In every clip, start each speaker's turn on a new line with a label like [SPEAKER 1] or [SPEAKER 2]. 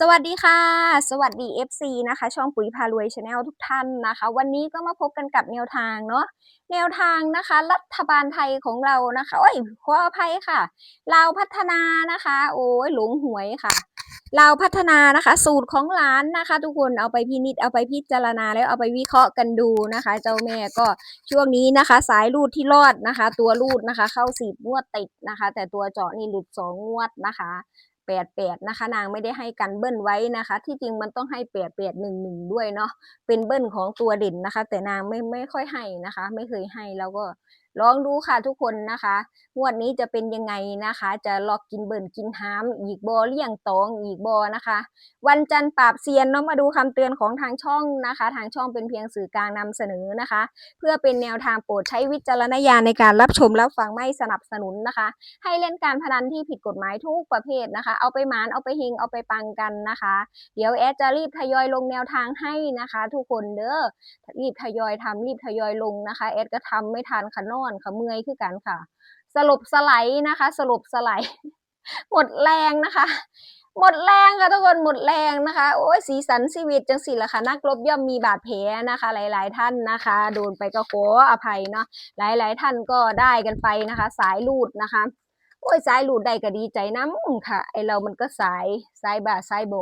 [SPEAKER 1] สวัสดีค่ะ สวัสดี FC นะคะ ช่องปุ๋ยพารวยชาแนลทุกท่านนะคะ วันนี้ก็มาพบกันกับแนวทางเนาะแนวทางนะคะ รัฐบาลไทยของเรานะคะโอ้ยขออภัยค่ะลาวพัฒนานะคะ โอ้ยหลงหวยค่ะลาวพัฒนานะคะ สูตรของร้านนะคะ ทุกคนเอาไปพินิจเอาไปพิจารณาแล้วเอาไปวิเคราะห์กันดูนะคะ เจ้าแม่ก็ช่วงนี้นะคะ สายรูดที่รอดนะคะ ตัวรูดนะคะ เข้าสิบงวดติดนะคะ แต่ตัวเจาะนี่หลุดสองงวดนะคะ แปดแปดนะคะ นางไม่ได้ให้กันเบิ้ลไว้นะคะ ที่จริงมันต้องให้แปดแปดหนึ่งหนึ่งด้วยเนาะเป็นเบิ้ลของตัวเด่นนะคะ แต่นางไม่ไม่ค่อยให้นะคะ ไม่เคยให้แล้วก็ ลองดูค่ะทุกคนนะคะงวดนี้จะเป็นยังไงนะคะ จะลอกกินเบิ่นกินหามอีกบอเลี่ยงตองอีกบอนะคะ วันจันทร์ปราบเซียนเนาะมาดูคำเตือนของทางช่องนะคะ ทางช่องเป็นเพียงสื่อกลางนำเสนอนะคะ เพื่อเป็นแนวทางโปรดใช้วิจารณญาณในการรับชมรับฟังไม่สนับสนุนนะคะ ให้เล่นการพนันที่ผิดกฎหมายทุกประเภทนะคะ เอาไปหมานเอาไปเฮงเอาไปปังกันนะคะ เดี๋ยวแอดจะรีบทยอยลงแนวทางให้นะคะ ทุกคนเด้อรีบทยอยทำรีบทยอยลงนะคะแอดก็ทำไม่ทันขะนอนขะเมื่อยคือกันค่ะ สลบสไลด์นะคะ สลบสไลด์หมดแรงนะคะ หมดแรงค่ะทุกคนหมดแรงนะคะ โอ้ยสีสันชีวิตจังสิละค่ะนักรบย่อมมีบาดแผลนะคะ หลาย ๆ ท่านนะคะ โดนไปก็ขออภัยเนาะหลาย ๆ ท่านก็ได้กันไปนะคะ สายลูดนะคะโอ้ยสายลูดได้ก็ดีใจน้ำค่ะ ไอเรามันก็สายสายบาสายโบ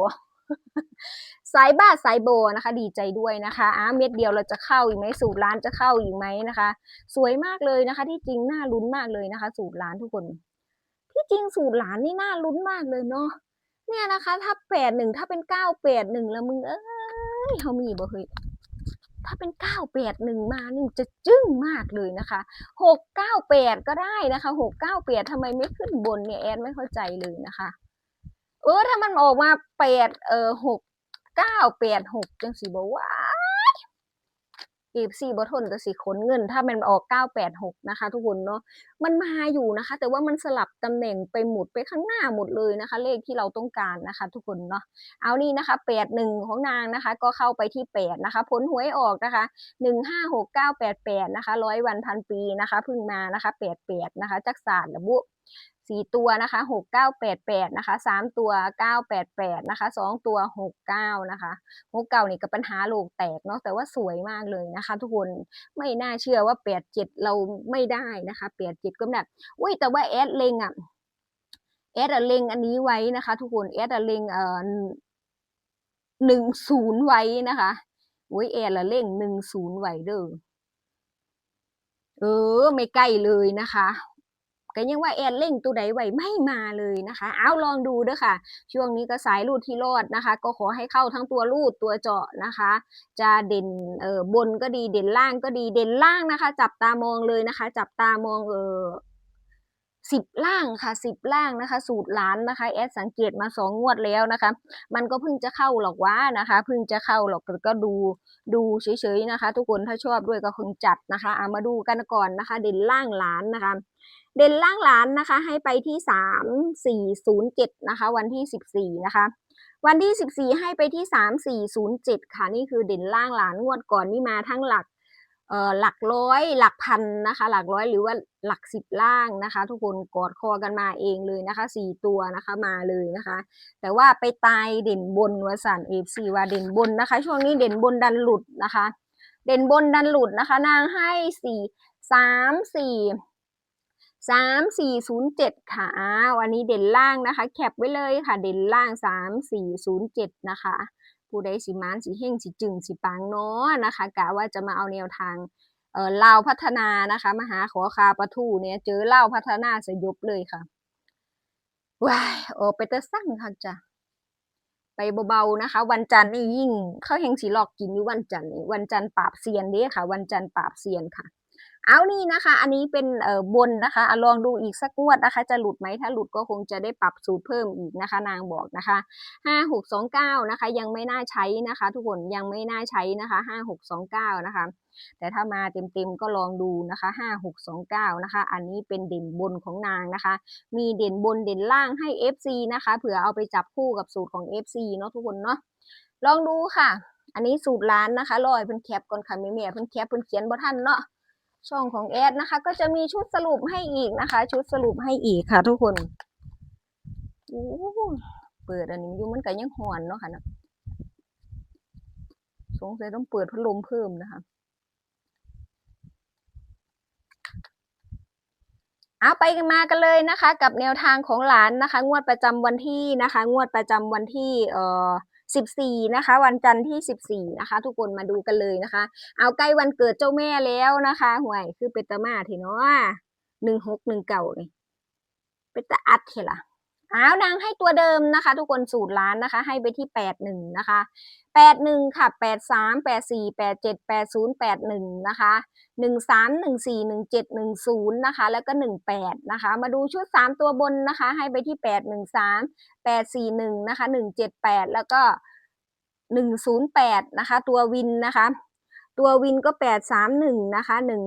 [SPEAKER 1] สายบ้าสายโบนะคะ ดีใจด้วยนะคะอ้าเม็ดเดียวเราจะเข้าอีกไหมสูตรร้านจะเข้าอีกไหมนะคะ สวยมากเลยนะคะ ที่จริงน่าลุ้นมากเลยนะคะ สูตรร้านทุกคน ที่จริงสูตรหลานนี่น่าลุ้นมากเลยเนาะเนี่ยนะคะ ถ้าแปดหนึ่งถ้าเป็นเก้าแปดหนึ่งแล้วมึงเอ้ยเขามีบ่เฮ้ยถ้าเป็นเก้าแปดหนึ่งมานี่จะจึ้งมากเลยนะคะหกเก้าแปดก็ได้นะคะหกเก้าแปดทำไมไม่ขึ้นบนเนี่ยแอนไม่เข้าใจเลยนะคะ เออถ้ามันออกมาแปดเออหก เก้าแปดหกจังสีบอกว่าเอฟซีบทนแต่สิขนเงิน ถ้ามันออกเก้าแปดหกนะคะ ทุกคนเนาะมันมาอยู่นะคะ แต่ว่ามันสลับตำแหน่งไปหมุดไปข้างหน้าหมดเลยนะคะ เลขที่เราต้องการนะคะ ทุกคนเนาะเอานี่นะคะแปดหนึ่งของนางนะคะ ก็เข้าไปที่แปดนะคะผลหวยออกนะคะหนึ่งห้าหกเก้าแปดแปดนะคะร้อยวันพันปีนะคะเพิ่งมานะคะแปดแปดนะคะจักศาสตร์ระบุ สี่ตัวนะคะหกเก้าแปดแปดนะคะสามตัวเก้าแปดแปดนะคะสองตัวหกเก้านะคะหกเก้านี่ก็ปัญหาโลกแตกเนาะแต่ว่าสวยมากเลยนะคะ ทุกคนไม่น่าเชื่อว่าแปดเจ็ดเราไม่ได้นะคะแปดเจ็ดก็แบบอุ้ยแต่ว่าแอดเลงอะแอดอเลงอันนี้ไว้นะคะ ทุกคนแอดอเลงเอ่อหนึ่งศูนย์ไว้นะคะอุ้ยแอดละเลงหนึ่งศูนย์ไว้เด้อเออ ไม่ใกล้เลยนะคะ ก็ยังว่าแอดเล่งตัวใดไหวไม่มาเลยนะคะ เอาลองดูเด้อค่ะ ช่วงนี้ก็สายรูดที่รอดนะคะ ก็ขอให้เข้าทั้งตัวรูดตัวเจาะนะคะ จะเด่นเออบนก็ดีเด่นล่างก็ดีเด่นล่างนะคะ จับตามองเลยนะคะ จับตามองเออ สิบล่างค่ะสิบล่างนะคะ สูตรล้านนะคะแอดสังเกตมาสองงวดแล้วนะคะ มันก็เพิ่งจะเข้าหรอกว่านะคะเพิ่งจะเข้าหรอกก็ดูดูเฉยๆนะคะ ทุกคนถ้าชอบด้วยก็คงจัดนะคะเอามาดูกันก่อนนะคะ เด่นล่างล้านนะคะ เด่นล่างล้านนะคะ ให้ไปที่สามสี่ศูนย์เจ็ดนะคะ วันที่สิบสี่นะคะวันที่สิบสี่ให้ไปที่สามสี่ศูนย์เจ็ดค่ะ นี่คือเด่นล่างล้านงวดก่อนนี่มาทั้งหลัก หลักร้อยหลักพันนะคะ หลักร้อยหรือว่าหลักสิบล่างนะคะ ทุกคนกอดคอกันมาเองเลยนะคะสี่ตัวนะคะมาเลยนะคะ แต่ว่าไปตายเด่นบนวสันเอฟซีว่าเด่นบนนะคะ ช่วงนี้เด่นบนดันหลุดนะคะ เด่นบนดันหลุดนะคะ นางให้สี่สามสี่สามสี่ศูนย์เจ็ดค่ะอ้าวอันนี้เด่นล่างนะคะ แคปไว้เลยค่ะ เด่นล่างสามสี่ศูนย์เจ็ดนะคะ ผู้ใดสิมานสิเฮงสิจึงสิปังเนาะนะคะกะว่าจะมาเอาแนวทางเอ่อลาวพัฒนานะคะมหาขอคาปะทูเนี่ยเจอเล่าพัฒนาสยบเลยค่ะว้ายโอ้ไปเตอร์สั่งค่ะจ้ะไปเบาๆนะคะ วันจันทร์นี่ยิ่ง เข้าเฮงสีหลอกกินอยู่วันจันทร์นี่วันจันทร์ปราบเซียนเด้ค่ะ วันจันทร์ปราบเซียนค่ะ เอานี่นะคะ อันนี้เป็นเอ่อบนนะคะอลองดูอีกสักงวดนะคะ จะหลุดไหมถ้าหลุดก็คงจะได้ปรับสูตรเพิ่มอีกนะคะ นางบอกนะคะห้าหกสองเก้านะคะ ยังไม่น่าใช้นะคะ ทุกคนยังไม่น่าใช้นะคะห้าหกสองเก้านะคะ แต่ถ้ามาเต็มๆก็ลองดูนะคะห้าหกสองเก้านะคะ อันนี้เป็นเด่นบนของนางนะคะ มีเด่นบนเด่นล่างให้ FC นะคะเผื่อเอาไปจับคู่กับสูตรของ FC เนาะทุกคนเนาะลองดูค่ะ อันนี้สูตรร้านนะคะรอยเพิ่นแคปก่อนค่ะแม่ๆเพิ่นแคปเพิ่นเขียนบ่ทันเนาะ ช่องของแอดนะคะ ก็จะมีชุดสรุปให้อีกนะคะ ชุดสรุปให้อีกค่ะ ทุกคนโอ้เปิดอันนี้อยู่มันก็ยังหอนเนาะค่ะนะสงสัยต้องเปิดพัดลมเพิ่มนะคะเอาไปมากันเลยนะคะ กับแนวทางของหลานนะคะ งวดประจำวันที่นะคะ งวดประจำวันที่ เอ่อ 14 นะคะ วันจันทร์ที่ 14 นะคะ ทุกคนมาดูกันเลยนะคะ เอาใกล้วันเกิดเจ้าแม่แล้วนะคะห่วยคือเป็นตามาทีเนาะหนึ่งหกหนึ่งเก่านี่เป็นตาอัดเถล่ะ เอานางให้ตัวเดิมนะคะ ทุกคนสูตรล้านนะคะ ให้ไปที่แปดหนึ่งนะคะแปดหนึ่งค่ะแปดสามแปดสี่แปดเจ็ดแปดศูนย์แปดหนึ่งนะคะหนึ่งสามหนึ่งสี่หนึ่งเจ็ดหนึ่งศูนย์นะคะ แล้วก็หนึ่งแปดนะคะ มาดูชุดสามตัวบนนะคะ ให้ไปที่แปดหนึ่งสามแปดสี่หนึ่งนะคะหนึ่งเจ็ดแปดแล้วก็หนึ่งศูนย์แปดนะคะ ตัววินนะคะ ตัววินก็แปดสามหนึ่งนะคะหนึ่ง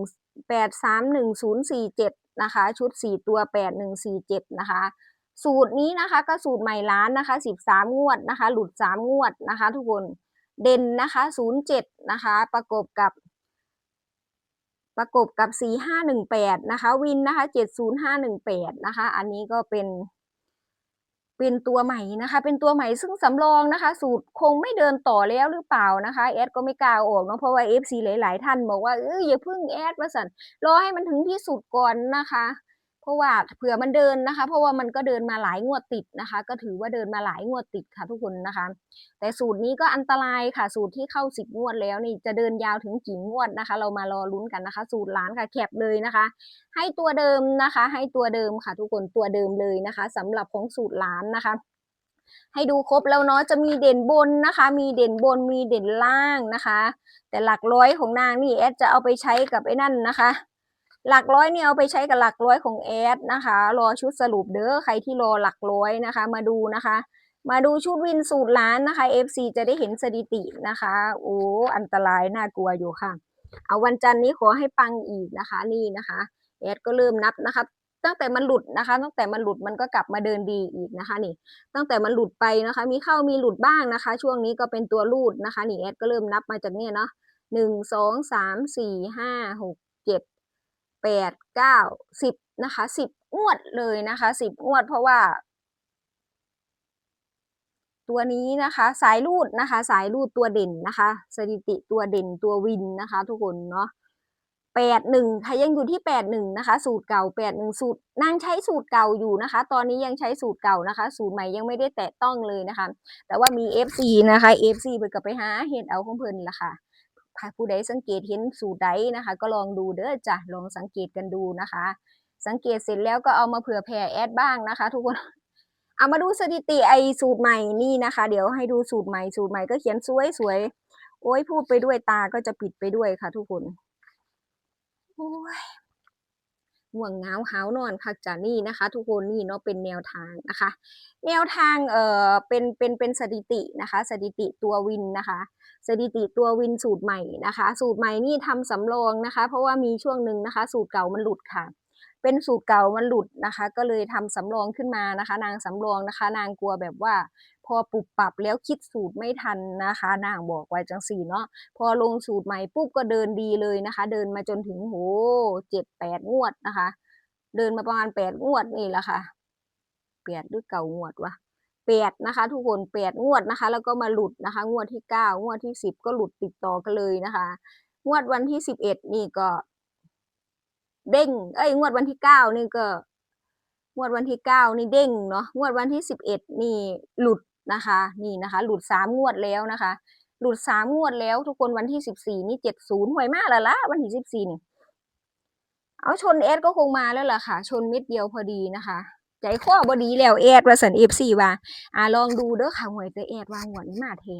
[SPEAKER 1] แปดสามหนึ่งศูนย์สี่เจ็ดนะคะ ชุดสี่ตัวแปดหนึ่งสี่เจ็ดนะคะ สูตรนี้นะคะก็สูตรใหม่ล้านนะคะสิบสามงวดนะคะ หลุดสามงวดนะคะ ทุกคนเด่นนะคะศูนย์เจ็ดนะคะ ประกบกับ ประกบกับ 4518 นะคะ วินนะคะ 70518 นะคะ อันนี้ก็เป็น เป็นตัวใหม่นะคะ เป็นตัวใหม่ซึ่งสำรองนะคะ สูตรคงไม่เดินต่อแล้วหรือเปล่านะคะแอดก็ไม่กล้าออกเนาะเพราะว่า FC หลาย ๆ ท่านบอกว่าเอออย่าเพิ่งแอดว่าสันรอให้มันถึงที่สุดก่อนนะคะ เพราะว่าเผื่อมันเดินนะคะ เพราะว่ามันก็เดินมาหลายงวดติดนะคะ ก็ถือว่าเดินมาหลายงวดติดค่ะ ทุกคนนะคะ แต่สูตรนี้ก็อันตรายค่ะ สูตรที่เข้าสิบงวดแล้วนี่จะเดินยาวถึงกี่งวดนะคะ เรามารอลุ้นกันนะคะ สูตรล้านค่ะแคบเลยนะคะ ให้ตัวเดิมนะคะ ให้ตัวเดิมค่ะ ทุกคนตัวเดิมเลยนะคะสำหรับของสูตรล้านนะคะให้ดูครบแล้วเนาะจะมีเด่นบนนะคะ มีเด่นบนมีเด่นล่างนะคะ แต่หลักร้อยของนางนี่แอดจะเอาไปใช้กับไอ้นั่นนะคะ หลักร้อยเนี่ยเอาไปใช้กับหลักร้อยของแอดนะคะ รอชุดสรุปเด้อใครที่รอหลักร้อยนะคะ มาดูนะคะ มาดูชุดวินสูตรล้านนะคะ FC จะได้เห็นสถิตินะคะ โอ้อันตรายน่ากลัวอยู่ค่ะ เอาวันจันทร์นี้ขอให้ปังอีกนะคะ นี่นะคะแอดก็เริ่มนับนะคะตั้งแต่มันหลุดนะคะ ตั้งแต่มันหลุดมันก็กลับมาเดินดีอีกนะคะนี่ ตั้งแต่มันหลุดไปนะคะ มีเข้ามีหลุดบ้างนะคะ ช่วงนี้ก็เป็นตัวรูดนะคะ นี่แอดก็เริ่มนับมาจากเนี่ยเนาะหนึ่งสองสามสี่ห้าหก แปดเก้าสิบนะคะสิบงวดเลยนะคะสิบงวดเพราะว่า ตัวนี้นะคะ สายรูดนะคะ สายรูดตัวเด่นนะคะ สถิติตัวเด่นตัววินนะคะ ทุกคนเนาะแปดหนึ่งค่ะยังอยู่ที่แปดหนึ่งนะคะ สูตรเก่าแปดหนึ่งสูตรนางใช้สูตรเก่าอยู่นะคะ ตอนนี้ยังใช้สูตรเก่านะคะ สูตรใหม่ยังไม่ได้แตะต้องเลยนะคะ แต่ว่ามี FC นะคะ FC เพิ่นก็ไปหาเห็ดเอาของเพิ่นละค่ะ ถ้าผู้ใดสังเกตเห็นสูตรใดนะคะ ก็ลองดูเด้อจ้ะลองสังเกตกันดูนะคะ สังเกตเสร็จแล้วก็เอามาเผื่อแผ่แอดบ้างนะคะ ทุกคนเอามาดูสถิติไอสูตรใหม่นี่นะคะ เดี๋ยวให้ดูสูตรใหม่สูตรใหม่ก็เขียนสวยสวยๆโอ้ยพูดไปด้วยตาก็จะปิดไปด้วยค่ะ ทุกคนโอ้ย ห่วงเงาหาวนอนค่ะจ้ะนี่นะคะ ทุกคนนี่เนาะเป็นแนวทางนะคะ แนวทางเอ่อเป็นเป็นเป็นสถิตินะคะ สถิติตัววินนะคะสถิติตัววินสูตรใหม่นะคะ สูตรใหม่นี่ทำสำรองนะคะ เพราะว่ามีช่วงหนึ่งนะคะ สูตรเก่ามันหลุดค่ะ เป็นสูตรเก่ามันหลุดนะคะ ก็เลยทำสำรองขึ้นมานะคะ นางสำรองนะคะ นางกลัวแบบว่า พอปรับปรับแล้วคิดสูตรไม่ทันนะคะ นางบอกไว้จังสี่เนาะพอลงสูตรใหม่ปุ๊บก็เดินดีเลยนะคะ เดินมาจนถึงโหเจ็ดแปดงวดนะคะ เดินมาประมาณแปดงวดนี่แหละค่ะแปดหรือเก่างวดวะแปดนะคะ ทุกคนแปดงวดนะคะ แล้วก็มาหลุดนะคะ งวดที่เก้างวดที่สิบก็หลุดติดต่อกันเลยนะคะ งวดวันที่สิบเอ็ดนี่ก็ เด้ง เอ้ยงวดวันที่เก้านี่ก็ งวดวันที่เก้านี่เด้งเนาะงวดวันที่สิบเอ็ดนี่หลุดนะคะ นี่นะคะ หลุดสามงวดแล้วนะคะ หลุดสามงวดแล้ว ทุกคนวันที่สิบสี่นี่เจ็ดศูนย์ห่วยมากแล้วละวันที่สิบสี่นี่เอาชนเอสก็คงมาแล้วล่ะค่ะ ชนเม็ดเดียวพอดีนะคะใจข้อบดีแล้วเอสว่าสันเอฟซีว่าอ่าลองดูเด้อค่ะหวยแต่เอสว่าหวยนี้มาแท้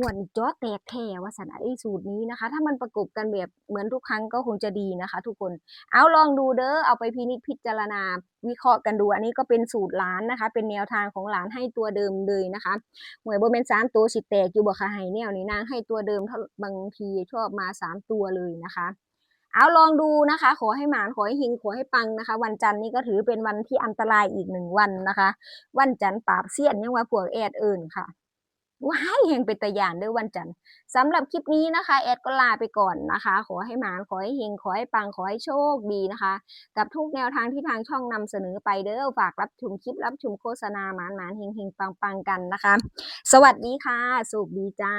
[SPEAKER 1] หวนี้จอแตกแท้ว่าสันไอสูตรนี้นะคะ ถ้ามันประกบกันแบบเหมือนทุกครั้งก็คงจะดีนะคะ ทุกคนเอาลองดูเด้อเอาไปพินิจพิจารณาวิเคราะห์กันดู อันนี้ก็เป็นสูตรหลานนะคะ เป็นแนวทางของหลานให้ตัวเดิมเลยนะคะหวยโบเมนสามตัวสิแตกอยู่บ่ค่ะให้แนวนี้นางให้ตัวเดิมถ้าบางทีชอบมาสามตัวเลยนะคะเอาลองดูนะคะ ขอให้หมานขอให้หิงขอให้ปังนะคะ วันจันทร์นี้ก็ถือเป็นวันที่อันตรายอีกหนึ่งวันนะคะ วันจันทร์ปราบเสี้ยนยังว่าพวแอดเอิญค่ะ ว้ายเฮงเป็นตะยานด้วยวันจันทร์สำหรับคลิปนี้นะคะ แอดก็ลาไปก่อนนะคะ ขอให้หมานขอให้เฮงขอให้ปังขอให้โชคดีนะคะ กับทุกแนวทางที่ทางช่องนำเสนอไปเด้อฝากรับชมคลิปรับชมโฆษณาหมานหมานเฮงเฮงปังปังกันนะคะ สวัสดีค่ะสุขดีจ้า